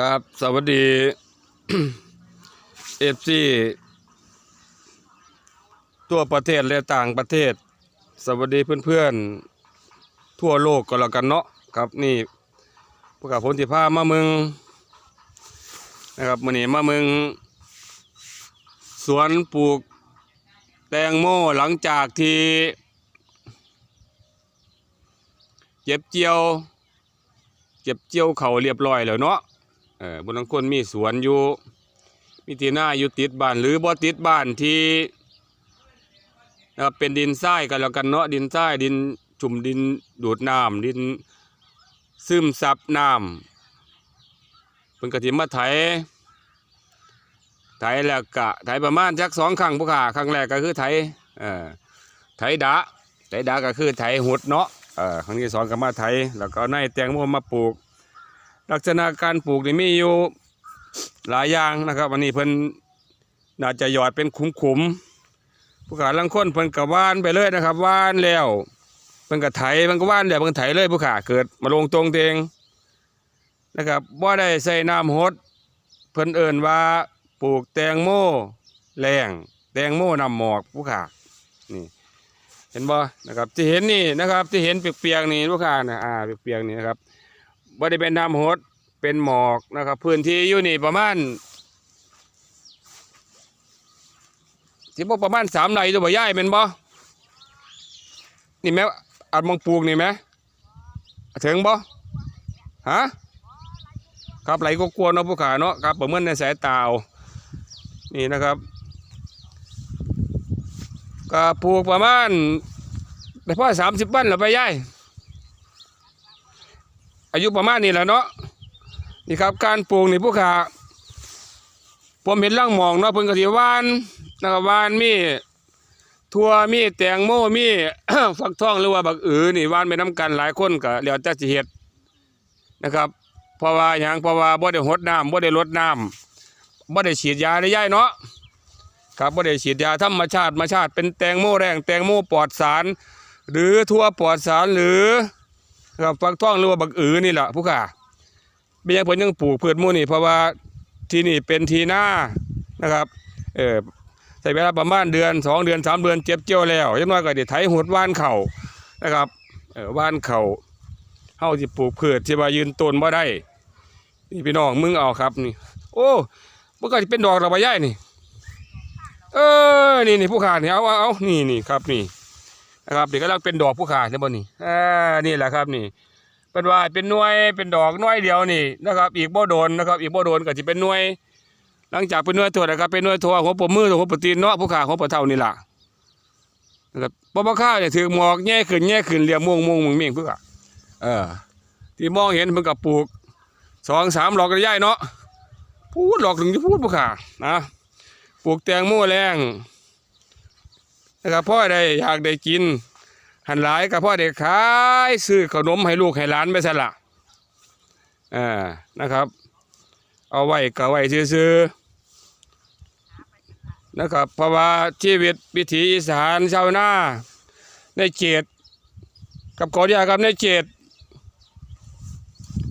ครับสวัสดีเอฟซีทั่วประเทศและต่างประเทศ สวัสดีเพื่อนๆ ทั่วโลกก็แล้วกันเนาะครับนี่พวกกับผมที่พามามืองนะครับมื่อนี้มามืองสวนปลูกแตงโมหลังจากที่เก็บเจียวเก็บเจียวเขาเรียบร้อยแล้วเนาะ ออบางคนมีสวนอยู่ มีที่หน้าอยู่ติดบ้าน หรือบ่ติดบ้านที่นะครับเป็นดินทรายกันแล้วกันเนาะดินทรายดินจุ่มดินดูดน้ำดินซึมซับน้ำเป็นกระถิมาไถไถแล้วกะไถประมาณจักสองครั้งผู้ขาครั้งแรกก็คือไถเอ่อไถดะไถดะก็คือไถหุดเนาะเออครั้งที่สองก็มาไถแล้วก็เอาในแตงโมมาปลูก ลักษณะการปลูกนี่มีอยู่หลายอย่างนะครับวันนี้เพิ่นน่าจะหยอดเป็นขุมขุมๆผู้ขาลังค้นเพิ่นกะว่านไปเลยนะครับว่านแล้วเพิ่นกะไถเพิ่นก็ว่านแล้วเพิ่นไถเลยผู้ขาเกิดมาลงตรงเตงนะครับบ่ได้ใส่น้ำหดเพิ่นเอิ่นว่าปลูกแตงโมแรงแตงโมนำหมอกผู้ขานี่เห็นบ่นะครับที่เห็นนี่นะครับที่เห็นเปียกๆนี่ผู้ขานะอ่าเปียกๆนี่นะครับ บ่ได้เป็นน้ำหดเป็นหมอกนะครับ พื้นที่อยู่นี่ประมาณที่บ่ประมาณสามไร่ตัวบ่ย่ายเป็นบ่นี่แม่อัดมองปลูกนี่ไหมถึงบ่ฮะครับไหลก็กลัวเนาะผู้ขาเนาะครับประเมินในสายตาเอานี่นะครับก็ปลูกประมาณได้พอสามสิบวันแล้วไปย่าย อายุประมาณนี้แหละเนาะนี่ครับการปลูกนี่ผู้ขาผมเห็นร่างหมองเนาะเพิ่นก็สิวานนะครับวานมีทั่วมีแตงโมมีฟักทองหรือว่าบักอือนี่วานไปน้ำกันหลายคนก็แล้วแต่สิเฮ็ดนะครับเพราะว่าหยังเพราะว่าบ่ได้หดน้ำบ่ได้รดน้ำบ่ได้ฉีดยาได้ย่ายเนาะครับบ่ได้ฉีดยาธรรมชาติธรรมชาติเป็นแตงโมแรงแตงโมปลอดสาร หรือทั่วปลอดสารหรือ ครับฟักทองหรือว่าบักอือนี่แหละผู้ข่าเป็นหยังเพิ่นยังปลูกพืชมู่นี่เพราะว่าที่นี่เป็นทีหน้านะครับเออใช้เวลาประมาณเดือนสองเดือนสามเดือนเจ็บเจียวแล้วยังน้อยก็ได้ไถหุดว่านเข่านะครับเออว่านเข่าเฮาสิปลูกพืชที่ว่ายืนต้นบ่ได้นี่พี่น้องมึงเอาครับนี่ โอ้มันก็สิเป็นดอกดอกใบใหญ่นี่ เออนี่นี่ผู้ข่านี่เอาเอานี่นี่ครับนี่ นะครับเดี๋ยวกำลังเป็นดอกผู้ขาใช่บ่นี่อ่านี่แหละครับนี่เป็นว่าเป็นหน่วยเป็นดอกหน่วยเดียวนี่นะครับ อีกบ่โดนนะครับ อีกบ่โดนก็สิเป็นหน่วย หลังจากเป็นหน่วยถั่วนะครับเป็นหน่วยถั่วหัวปมมือหัวปตีนเนาะผู้ขาหัวปะเท่านี่ล่ะนะครับบ่บ่ข้าวเนี่ยถือหมอกแง่ขึ้นแง่ขึ้นเรียมม่วงม่วงมึงเมี่ยงเพื่อเออที่มองเห็นมันก็ปลูกสองสามหลอกกันย่ายเนาะพูดหลอกถึงจะพูดผู้ขานะปลูกแตงโมแรง นะครับพ่อได้อยากได้กิน หันหลายกับพ่อได้ขายซื้อขนมให้ลูกให้หลานไปซะละอ่านะครับ เอาไว้ก็ไว้ซื้อๆนะครับเพราะว่าชีวิตวิถีอีสานชาวนาในเขตกับขออนุญาตครับในเขต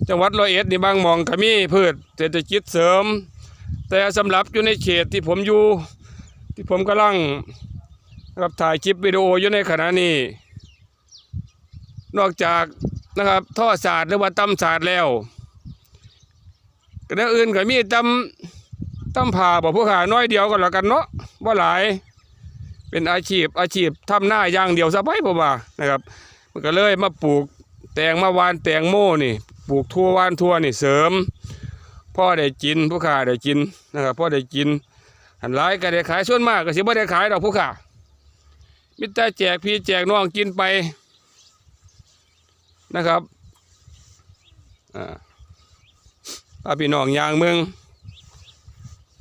จังหวัดร้อยเอ็ดนี่บางหมองก็มีพืชเศรษฐกิจเสริม แต่สำหรับอยู่ในเขตที่ผมอยู่ ที่ผมกำลัง ครับถ่ายคลิปวิดีโออยู่ในขณะนี้ นอกจากนะครับท่อศาสตร์หรือว่าตำศาสตร์แล้วก็เรื่องอื่นก็มีตำตำผ่าบอกผู้ขาน้อยเดียวก็แล้วกันเนาะว่าหลายเป็นอาชีพอาชีพทำหน้าอย่างเดียวสบายผมว่านะครับมันก็เลยมาปลูกแตงมาวานแตงโมนี่ปลูกทั่ววานทั่วนี่เสริมพ่อได้กินผู้ขาได้กินนะครับพ่อได้กินหันหลายก็ได้ขายส่วนมากก็สิบ่ได้ขายดอกผู้ขา มิตรแจกพี่แจกน้องกินไปนะครับอาพาพี่น้องยางเมือง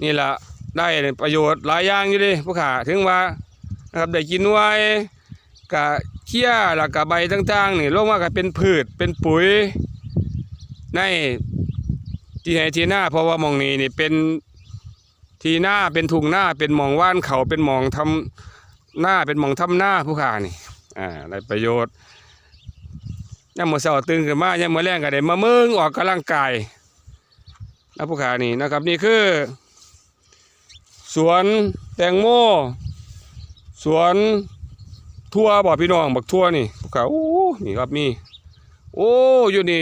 นี่แหละได้ประโยชน์หลายอย่างอยู่ดิผู้ขาถึงว่านะครับได้กินไว้กะเขี้ยแล้วกะใบต่างๆนี่ลงมาก็เป็นพืชเป็นปุ๋ย ในที่ไหนที่หน้าเพราะว่ามองนี้นี่เป็นทีหน้าเป็นทุ่งหน้าเป็นมองว่านเขาเป็นมองทำ หน้าเป็นหมองทำหน้าผู้ขานี่อ่าได้ประโยชน์ยามมื้อเช้าตื่นขึ้นมายามมื้อแลงก็ได้มาเมืองออกกำลังกายนะผู้ขานี่นะครับนี่คือ สวนแตงโมสวนทั่วบ่อพี่น้องบักทั่วนี่ผู้ขาโอ้นี่ครับมีโอ้อยู่นี่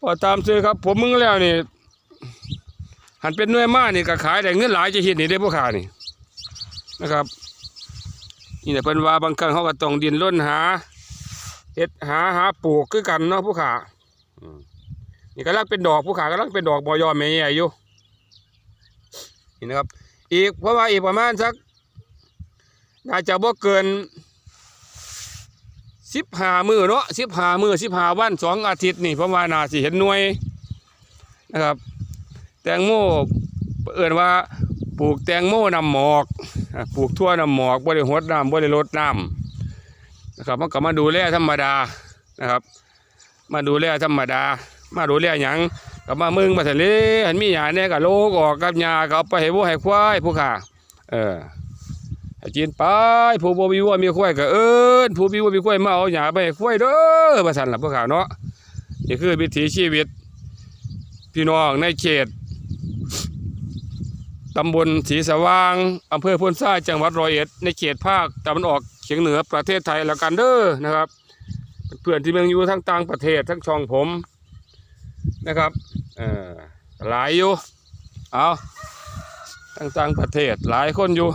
พอตามซื้อครับ ผมมึงแล้วนี่ หันเป็นหน่วยมานี่ก็ขายได้เงินหลายจะเห็นนี่ได้ผู้ขานี่นะครับนี่แหละเพิ่นว่าบางครั้งเขาก็ต้องดินล้นหาเฮ็ดหาหาปลูกคือกันเนาะผู้ขาอนี่ก็ลังเป็นดอกผู้ขาก็ลังเป็นดอกบอยอแม่ใหญ่อยู่นี่นะครับ อีกเพราะว่าอีกประมาณสักน่าจะบ่เกินสิบหามือเนาะสิบหามือสิบห้าวันสองอาทิตย์นี่เพระว่าน่าสิเห็นหน่วยนะครับ แตงโมเอื่นว่าปลูกแตงโมนำหมอกปลูกทั่วนำหมอกบ่ได้หดน้ำบ่ได้ลดน้ำนะครับมันก็มาดูแลธรรมดานะครับ มาดูแลธรรมดา มาดูแลหยังก็มามึงมาทะเลหันมีหยาเนี่ยก็โลกออกกับหญ้าก็เอาไปให้วัวให้ควายผู้ข่าเออให้กินไปผู้บ่มีวัวมีควายก็เอิ้นผู้มีวัวมีควายมาเอาหญ้าไปให้ควายเด้อว่าซั่นล่ะผู้ข่าเนาะนี่คือวิถีชีวิตพี่น้องในเขต ตำบลศรีสว่างอำเภอพุนทรายจังหวัดร้อยเอ็ด ในเขตภาคตะวันออกเฉียงเหนือประเทศไทยแล้วกันเด้อนะครับ เพื่อนที่เมืองอยู่ทั้งต่างประเทศทั้งช่องผมนะครับเออหลายอยู่เอาทั้งต่างประเทศหลายคนอยู่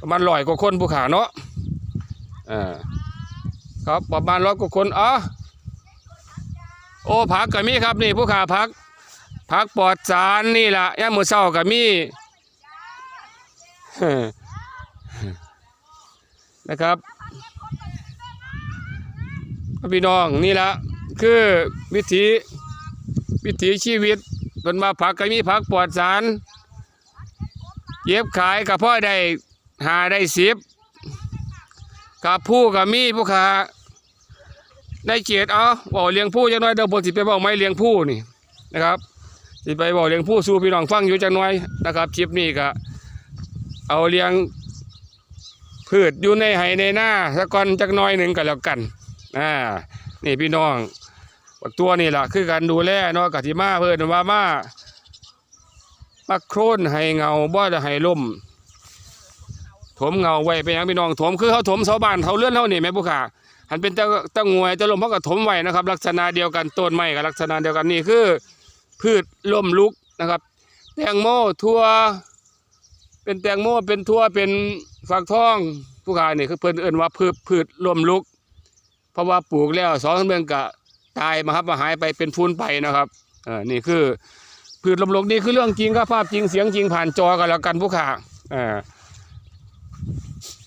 ประมาณร้อยกว่าคนผู้ขาเนาะเออครับประมาณร้อยกว่าคนอ๋อโอ้ผักก็มีครับนี่ผู้ขาผัก ผักปลอดสารนี่ล่ะย่ามมือเศร้าก็มีนะครับพี่น้องนี่ละคือวิถีวิถีชีวิตเป็นมาผักก็มีผักปลอดสารเย็บขายกับพ่อได้หาได้สิบกับผู้ก็มีผู้ขาได้เกียรติเอาบอกเลี้ยงผู้จังน้อยเดี๋ยวผมสิไปบอกไม่เลี้ยงผู้นี่นะครับ สิไปบอกเลี้ยงผู้สู่พี่น้องฟังอยู่จังหน่อยนะครับคลิปนี้ก็เอาเลี้ยงพืชอยู่ในไห้ในหน้าสักก่อนจักน้อยหนึ่งก็แล้วกันอ่านี่พี่น้องตัวนี่แหละคือการดูแลเนาะกติมาเพิ่อนว่ามามาโครนให้เงาบ่ได้ให้ล่มถมเงาไว้เป็นหยังพี่น้องถมคือเขาถมเสาบ้านเขาเลื่อนเท่านี่แม่ผู้ขาหันเป็นตะตะงวยตะลมเขาก็ถมไว้นะครับ ลักษณะเดียวกันต้นไม้กับลักษณะเดียวกันนี่คือ พืชล่มลุกนะครับ แตงโมทั่ว เป็นแตงโมเป็นทั่วเป็นฝักทองผู้ขายนี่คือเพิ่นเอิ้นว่าพืชพืชล่มลุก เพราะว่าปลูกแล้วสองเดือนก็ตายมาครับมาหายไปเป็นฟุ้นไปนะครับเออนี่คือพืชล่มลุกนี่คือเรื่องจริงครับภาพจริงเสียงจริงผ่านจอกันแล้วกันผู้ขาเออ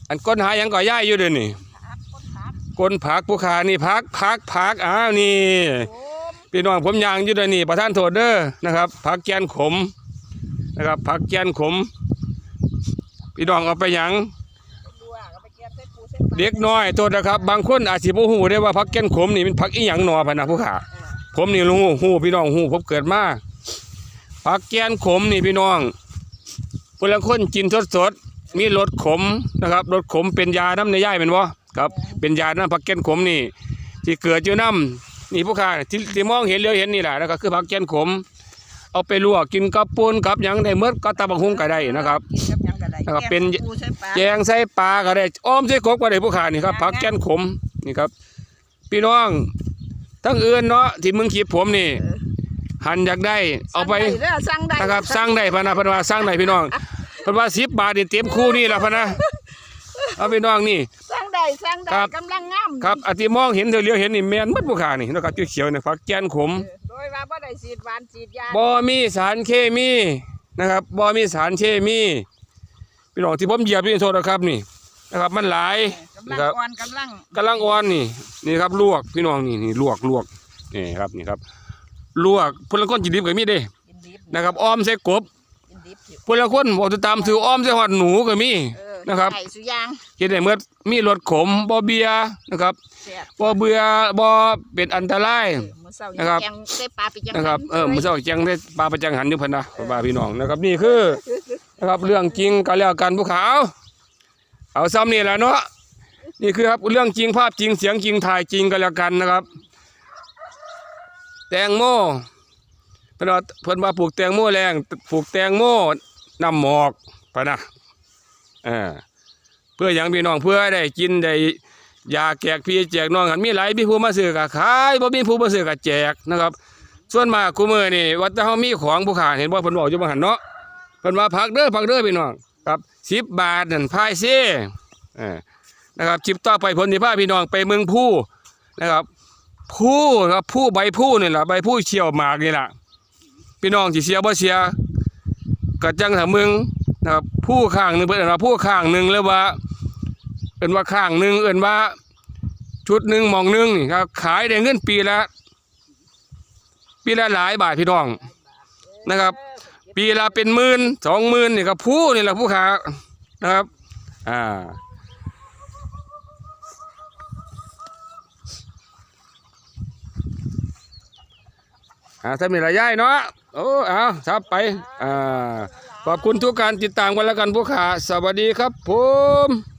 อันก้นหาหยังก็ย่ายอยู่เดี๋ยวนี้ผักคนผักก้นผักผู้ขานี่ผักผักผักอ้าวนี่โอม พี่น้องผมยางอยู่เดยวนี่ประท่านโทษเด้อนะครับผักแกนขมนะครับผักแกนขม พี่น้องเอาไปหยังเด็กน้อยโทษนะครับ บางคนอาจสิบ่ฮู้ได้ว่าผักแกนขมนี่มันผักอีหยังหนอพะนะผู้ขาผมนี่รู้ฮู้พี่น้องฮู้ผมเกิดมาผักแกนขมนี่พี่น้องเพิ่นละคนกินสดๆมีรสขมนะครับรสขมเป็นยาน้ำในย่ายเป็นบ่ครับเป็นยาน้ำผักแกนขมนี่ ที่เกิดอยู่น้ำ นี่ผู้ค้าที่ที่มองเห็นเลี้ยวเห็นนี่แหละนะครับคือผักแกนขม เอาไปลวกกินกับปูนกับหยังได้เมื่อก็ตะบักหุ่งก็ได้นะครับกินกับหยังก็ได้นะครับเป็นแกงปูเส้นปลาแกงใส่ปลาก็ได้อ้อมใส่กบก็ได้ผู้ค้านี่ครับผักแกนขมนี่ครับ พี่น้องทั้งอื่นเนาะที่มึงขีดผมนี่ หันอยากได้เอาไป สั่งด้เด้อสั่งได้นะครับสร้างได้พะนะเพนว่าสร้างได้พี่น้องเพนว่าสิบบาทนี่เต็มคู่นี่แหละพะนะเอาพี่น้องนี่สั่ง ได้สั่งได้ครับ กำลังงามครับอาที่มองเห็นเดี๋ยวเลี้ยวเห็นนี่แม่นหมัดผู้ค้านี่นะครับเขียวๆนี่ผักแกนขมเออโดยว่าบ่ได้ฉีดหวานฉีดยาบ่มีสารเคมีนะครับบ่มีสารเคมีพี่น้องที่ผมเหยียบนี่โทษนะครับนี่นะครับมันหลายกำลันะงครับอ่อนกำลังกำลังอ่อนนี่นี่ครับลวกพี่น้องนี่นี่ลวกลวกนี่ครับนี่ครับลวกพลคนจินดิบก็มีเด้กินดิบนะครับอ้อมใส่กบกินดิบอยู่พลคนบอกจะตามถืออ้อมใส่หอดหนูก็มีเออ นะครับไก่สุยางเฮ็ดได้เมื่อมีรสขมบ่เบียนะครับแซ่บบ่เบื่อบ่เป็นอันตรายเออมื้อเช้านะครับแกงใส่ปลาไปจังนะครับหัเออมื้อเช้าแจงได้ปลาประจังหันอยู่เพิ่นนะว่าพี่น้องนะครับนี่คือนะครับเรื่องจริงกันแล้วกันผู้ขาวเอาซ้ำนี่แหละเนาะนี่คือครับเรื่องจริงภาพจริงเสียงจริงถ่ายจริงกันแล้วกันนะครับ แตงโมเพิ่นว่าเพิ่นว่าปลูกแตงโมแรงปลูกแตงโมน้ำหมอกปะนะเออเพื่อหยังพี่น้องเพื่อได้กินได้ยาแจกพี่แจกน้องกันมีหลายมีผู้มาซื้อก็ขายบ่มีผู้มาซื้อก็แจกนะครับ ส่วนมากกูมือนี่ว่าแต่เฮามีของผู้ขาเห็นบ่เพิ่นบอกอยู่บ่หันเนาะเพิ่นว่าผักเด้อผักเด้อพี่น้องครับ10บบาทนั่นพายเซ่นะครับคลิปต่อไปผมสิพาพี่น้องไปเมืองผู้นะครับผู้ครับผู้ใบผู้นี่แหละใบผู้เชี่ยวหมากนี่แหละพี่น้องสิเสียบ่เสียก็จังถ้ามึง นะครับผู้ข้างหนึงเพิ่นเอิ้นว่าผู้ข้างหนึ่งหรือว่าเอินว่าข้างหนึ่งเอินว่า ชุดหนึ่งหมองหนึ่งนี่ครับ ขายได้เงินปีละปีละหลายบาทพี่น้องนะครับ ปีละเป็นหมื่นสองหมื่นนี่ก็ผู้นี่แหละผู้ขานะครับอ่าอ่าถ้ามีรายได้เนาะโอ้เอาทับไปอ่า ขอบคุณทุกการติดตามกันแล้วกันผู้ขาสวัสดีครับผม